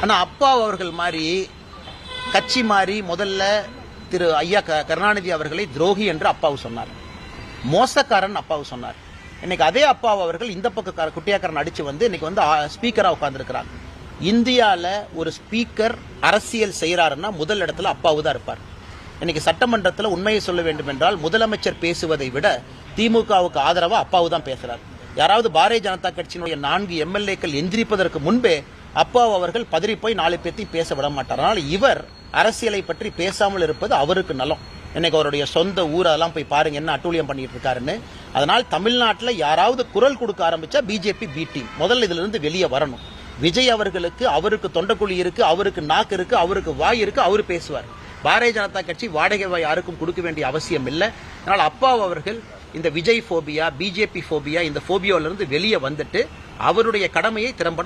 ஆனால் அப்பா அவர்கள் மாதிரி கட்சி மாறி முதல்ல திரு ஐயா க- கருணாநிதி அவர்களை துரோகி என்று அப்பாவு சொன்னார். மோசக்காரன் அப்பாவு சொன்னார். இன்னைக்கு அதே அப்பாவு அவர்கள் இந்த பக்க குட்டியாக்காரன் அடிச்சு வந்து இன்னைக்கு வந்து ஸ்பீக்கராக உட்காந்துருக்கிறாங்க இந்தியாவில் ஒரு ஸ்பீக்கர் அரசியல் செய்கிறாருன்னா முதல் இடத்துல அப்பாவு தான் இருப்பார். இன்னைக்கு சட்டமன்றத்தில் உண்மையை சொல்ல வேண்டும் என்றால் முதலமைச்சர் பேசுவதை விட திமுகவுக்கு ஆதரவாக அப்பாவு தான் பேசுகிறார் யாராவது பாரதிய ஜனதா கட்சியினுடைய நான்கு எம்எல்ஏக்கள் எந்திரிப்பதற்கு முன்பே அப்பாவு அவர்கள் பதறி போய் நாலு பேர்த்தையும் பேச விட மாட்டார். அதனால் இவர் அரசியலை பற்றி பேசாமல் இருப்பது அவருக்கு நலம். இன்னைக்கு அவருடைய சொந்த ஊர் அதெல்லாம் போய் பாருங்க என்ன அட்டூழியம் பண்ணிட்டு இருக்காருன்னு. அதனால் தமிழ்நாட்டில் யாராவது குரல் கொடுக்க ஆரம்பிச்சா பிஜேபி பி டீம் முதல்ல இதுல இருந்து வெளியே வரணும். விஜய் அவர்களுக்கு அவருக்கு தொண்டக்குழி இருக்கு அவருக்கு நாக்கு இருக்கு அவருக்கு வாய் இருக்கு அவர் பேசுவார். பாரதிய ஜனதா கட்சி வாடகை வாய் யாருக்கும் கொடுக்க வேண்டிய அவசியம் இல்லை. அதனால் அப்பா அவர்கள் இந்த விஜய் ஃபோபியா பிஜேபி ஃபோபியா இந்த ஃபோபியாவிலிருந்து வெளியே வந்துட்டு அவருடைய கடமையை திறம்பட